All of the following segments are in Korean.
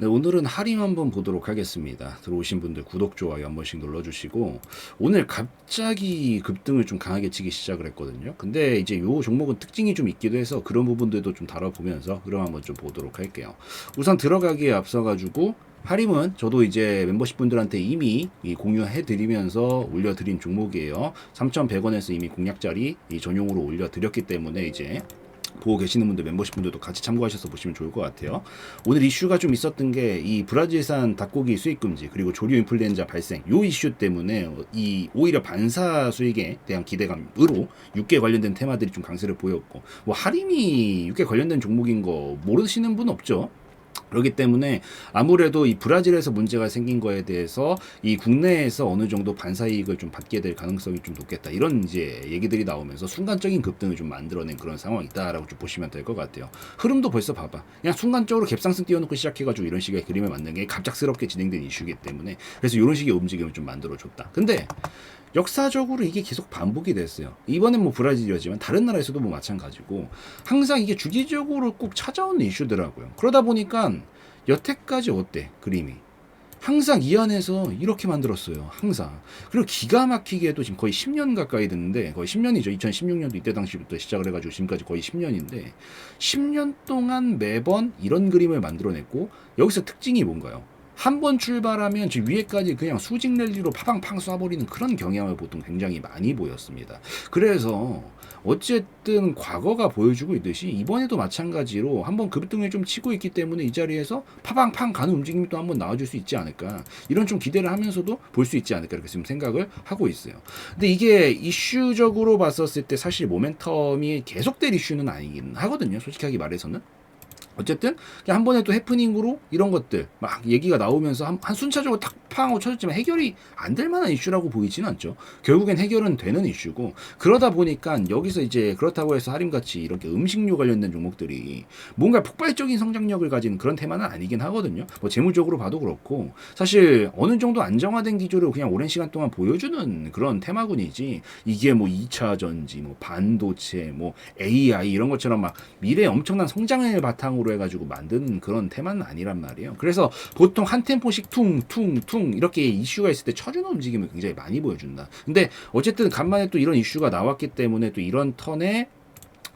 네, 오늘은 할인 한번 보도록 하겠습니다. 들어오신 분들 구독, 좋아요 한 번씩 눌러주시고 오늘 갑자기 급등을 좀 강하게 치기 시작을 했거든요. 근데 이제 요 종목은 특징이 좀 있기도 해서 그런 부분들도 좀 다뤄보면서 그럼 한번 좀 보도록 할게요. 우선 들어가기에 앞서가지고 할인은 저도 이제 멤버십 분들한테 이미 이 공유해드리면서 올려드린 종목이에요. 3,100원에서 이미 공략 자리 이 전용으로 올려드렸기 때문에 이제 보고 계시는 분들 멤버십 분들도 같이 참고하셔서 보시면 좋을 것 같아요. 오늘 이슈가 좀 있었던 게 이 브라질산 닭고기 수입 금지 그리고 조류 인플루엔자 발생 요 이슈 때문에 이 오히려 반사 수익에 대한 기대감으로 육계 관련된 테마들이 좀 강세를 보였고 뭐 할인이 육계 관련된 종목인 거 모르시는 분 없죠? 그렇기 때문에 아무래도 이 브라질에서 문제가 생긴 거에 대해서 이 국내에서 어느 정도 반사 이익을 좀 받게 될 가능성이 좀 높겠다 이런 이제 얘기들이 나오면서 순간적인 급등을 좀 만들어낸 그런 상황이다라고 좀 보시면 될 것 같아요. 흐름도 벌써 봐봐. 그냥 순간적으로 갭상승 띄워놓고 시작해가지고 이런 식의 그림을 만든 게 갑작스럽게 진행된 이슈이기 때문에 그래서 이런 식의 움직임을 좀 만들어줬다. 근데 역사적으로 이게 계속 반복이 됐어요. 이번엔 뭐 브라질이었지만 다른 나라에서도 뭐 마찬가지고 항상 이게 주기적으로 꼭 찾아오는 이슈더라고요. 그러다 보니까 여태까지 어때 그림이 항상 이 안에서 이렇게 만들었어요. 항상. 그리고 기가 막히게도 지금 거의 10년 가까이 됐는데 거의 10년이죠. 2016년도 이때 당시부터 시작을 해가지고 지금까지 거의 10년인데 10년 동안 매번 이런 그림을 만들어냈고 여기서 특징이 뭔가요? 한 번 출발하면 지금 위에까지 그냥 수직 랠리로 파방팡 쏴버리는 그런 경향을 보통 굉장히 많이 보였습니다. 그래서 어쨌든 과거가 보여주고 있듯이 이번에도 마찬가지로 한번 급등을 좀 치고 있기 때문에 이 자리에서 파방팡 가는 움직임이 또 한번 나와줄 수 있지 않을까 이런 좀 기대를 하면서도 볼 수 있지 않을까 이렇게 지금 생각을 하고 있어요. 근데 이게 이슈적으로 봤었을 때 사실 모멘텀이 계속될 이슈는 아니긴 하거든요. 솔직하게 말해서는. 어쨌든 한 번에 또 해프닝으로 이런 것들 막 얘기가 나오면서 한, 한 순차적으로 탁팡 하고 쳐졌지만 해결이 안 될 만한 이슈라고 보이지는 않죠. 결국엔 해결은 되는 이슈고 그러다 보니까 여기서 이제 그렇다고 해서 할인같이 이렇게 음식료 관련된 종목들이 뭔가 폭발적인 성장력을 가진 그런 테마는 아니긴 하거든요. 뭐 재무적으로 봐도 그렇고 사실 어느 정도 안정화된 기조를 그냥 오랜 시간 동안 보여주는 그런 테마군이지 이게 뭐 2차 전지, 뭐 반도체, 뭐 AI 이런 것처럼 막 미래 엄청난 성장을 바탕으로 해가지고 만든 그런 테마는 아니란 말이에요. 그래서 보통 한 템포씩 퉁퉁퉁 이렇게 이슈가 있을 때 쳐주는 움직임을 굉장히 많이 보여준다. 근데 어쨌든 간만에 또 이런 이슈가 나왔기 때문에 또 이런 턴에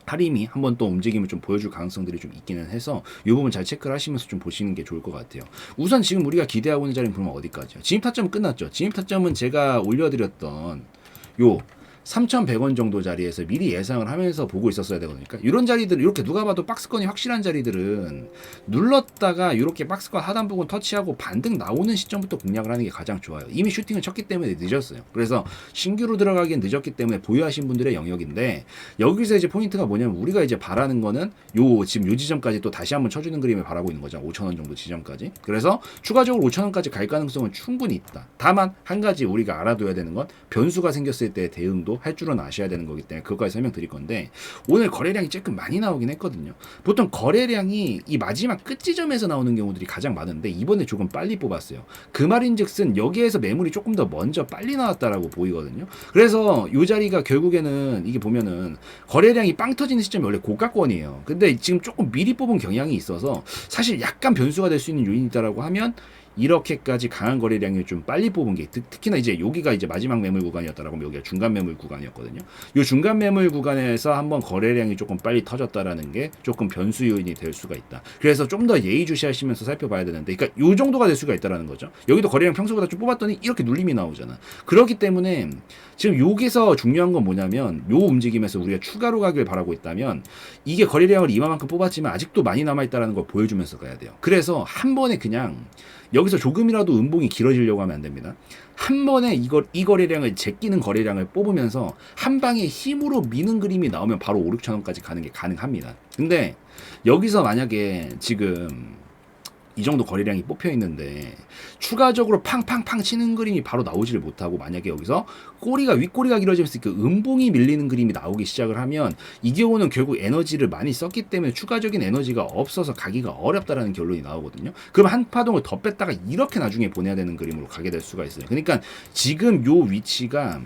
할인이 한번 또 움직임을 좀 보여줄 가능성들이 좀 있기는 해서 이 부분 잘 체크를 하시면서 좀 보시는 게 좋을 것 같아요. 우선 지금 우리가 기대하고 있는 자리는 보면 어디까지요? 진입 타점은 끝났죠. 진입 타점은 제가 올려드렸던 요 3,100원 정도 자리에서 미리 예상을 하면서 보고 있었어야 되거든요. 이런 자리들 이렇게 누가 봐도 박스권이 확실한 자리들은 눌렀다가 이렇게 박스권 하단 부분 터치하고 반등 나오는 시점부터 공략을 하는 게 가장 좋아요. 이미 슈팅을 쳤기 때문에 늦었어요. 그래서 신규로 들어가기엔 늦었기 때문에 보유하신 분들의 영역인데 여기서 이제 포인트가 뭐냐면 우리가 이제 바라는 거는 요 지금 요 지점까지 또 다시 한번 쳐주는 그림을 바라고 있는 거죠. 5,000원 정도 지점까지. 그래서 추가적으로 5,000원까지 갈 가능성은 충분히 있다. 다만 한 가지 우리가 알아둬야 되는 건 변수가 생겼을 때 대응도 정도 할 줄은 아셔야 되는 거기 때문에 그것까지 설명드릴 건데 오늘 거래량이 조금 많이 나오긴 했거든요. 보통 거래량이 이 마지막 끝 지점에서 나오는 경우들이 가장 많은데 이번에 조금 빨리 뽑았어요. 그 말인즉슨 여기에서 매물이 조금 더 먼저 빨리 나왔다라고 보이거든요. 그래서 이 자리가 결국에는 이게 보면은 거래량이 빵 터지는 시점이 원래 고가권이에요. 근데 지금 조금 미리 뽑은 경향이 있어서 사실 약간 변수가 될 수 있는 요인이다라고 하면 이렇게까지 강한 거래량을 좀 빨리 뽑은 게 특, 히나 이제 여기가 이제 마지막 매물 구간이었다라고 하면 여기가 중간 매물 구간이었거든요. 이 중간 매물 구간에서 한번 거래량이 조금 빨리 터졌다라는 게 조금 변수 요인이 될 수가 있다. 그래서 좀 더 예의주시하시면서 살펴봐야 되는데, 그러니까 이 정도가 될 수가 있다라는 거죠. 여기도 거래량 평소보다 좀 뽑았더니 이렇게 눌림이 나오잖아. 그렇기 때문에 지금 여기서 중요한 건 뭐냐면 요 움직임에서 우리가 추가로 가길 바라고 있다면 이게 거래량을 이만큼 뽑았지만 아직도 많이 남아 있다라는 걸 보여주면서 가야 돼요. 그래서 한 번에 그냥 여기서 조금이라도 음봉이 길어지려고 하면 안 됩니다. 한 번에 이걸 이 거래량을 제끼는 거래량을 뽑으면서 한 방에 힘으로 미는 그림이 나오면 바로 5, 6천 원까지 가는 게 가능합니다. 근데 여기서 만약에 지금 이 정도 거래량이 뽑혀 있는데 추가적으로 팡팡팡 치는 그림이 바로 나오지를 못하고 만약에 여기서 꼬리가 윗꼬리가 길어지면서 그 음봉이 밀리는 그림이 나오기 시작을 하면 이 경우는 결국 에너지를 많이 썼기 때문에 추가적인 에너지가 없어서 가기가 어렵다라는 결론이 나오거든요. 그럼 한 파동을 더 뺐다가 이렇게 나중에 보내야 되는 그림으로 가게 될 수가 있어요. 그러니까 지금 요 위치가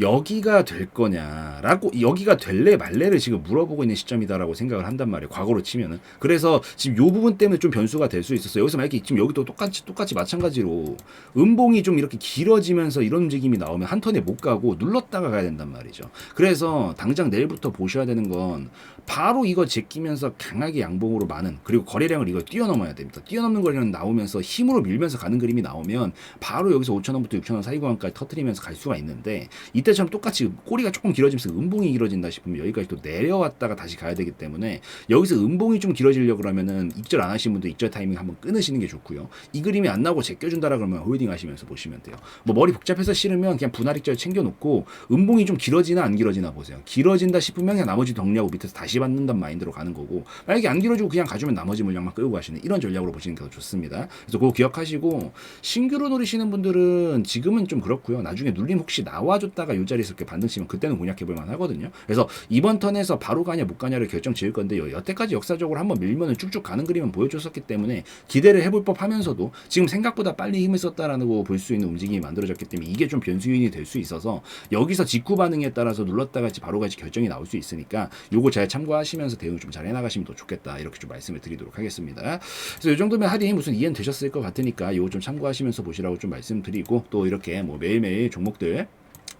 여기가 될 거냐라고 여기가 될래 말래를 지금 물어보고 있는 시점이다라고 생각을 한단 말이에요. 과거로 치면은 그래서 지금 요 부분 때문에 좀 변수가 될 수 있었어요. 여기서 만약에 지금 여기도 똑같이 똑같이 마찬가지로 음봉이 좀 이렇게 길어지면서 이런 움직임이 나오면 한 턴에 못 가고 눌렀다가 가야 된단 말이죠. 그래서 당장 내일부터 보셔야 되는 건 바로 이거 제끼면서 강하게 양봉으로 많은 그리고 거래량을 이거 뛰어넘어야 됩니다. 뛰어넘는 거래량 나오면서 힘으로 밀면서 가는 그림이 나오면 바로 여기서 5천 원부터 6천 원 사이 구간까지 터트리면서 갈 수가 있는데 이 때처럼 똑같이 꼬리가 조금 길어지면서 음봉이 길어진다 싶으면 여기까지 또 내려왔다가 다시 가야 되기 때문에 여기서 음봉이 좀 길어지려고 그러면은 익절 안 하신 분들 익절 타이밍 한번 끊으시는 게 좋고요. 이 그림이 안 나오고 제껴준다라 그러면 홀딩 하시면서 보시면 돼요. 뭐 머리 복잡해서 싫으면 그냥 분할 익절 챙겨놓고 음봉이 좀 길어지나 안 길어지나 보세요. 길어진다 싶으면 그냥 나머지 정리하고 밑에서 다시 받는단 마인드로 가는 거고 만약에 안 길어지고 그냥 가주면 나머지 물량만 끌고 가시는 이런 전략으로 보시는 게 더 좋습니다. 그래서 그거 기억하시고 신규로 노리시는 분들은 지금은 좀 그렇고요. 나중에 눌림 혹시 나와줬다가 이 자리에서 이렇게 반등 치면 그때는 공략해볼 만하거든요. 그래서 이번 턴에서 바로 가냐 못 가냐를 결정 지을 건데 요 여태까지 역사적으로 한번 밀면은 쭉쭉 가는 그림은 보여줬었기 때문에 기대를 해볼 법하면서도 지금 생각보다 빨리 힘을 썼다라고 볼 수 있는 움직임이 만들어졌기 때문에 이게 좀 변수 요인이 될 수 있어서 여기서 직후 반응에 따라서 눌렀다 갈지 바로 갈지 결정이 나올 수 있으니까 요거 잘 참고하시면서 대응 좀 잘 해나가시면 더 좋겠다 이렇게 좀 말씀을 드리도록 하겠습니다. 그래서 이 정도면 할인 무슨 이해는 되셨을 것 같으니까 요거 좀 참고하시면서 보시라고 좀 말씀드리고 또 이렇게 뭐 매일매일 종목들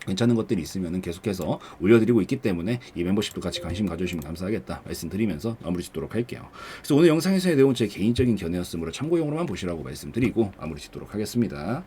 괜찮은 것들이 있으면 계속해서 올려드리고 있기 때문에 이 멤버십도 같이 관심 가져주시면 감사하겠다 말씀드리면서 마무리 짓도록 할게요. 그래서 오늘 영상에서의 내용은 제 개인적인 견해였으므로 참고용으로만 보시라고 말씀드리고 마무리 짓도록 하겠습니다.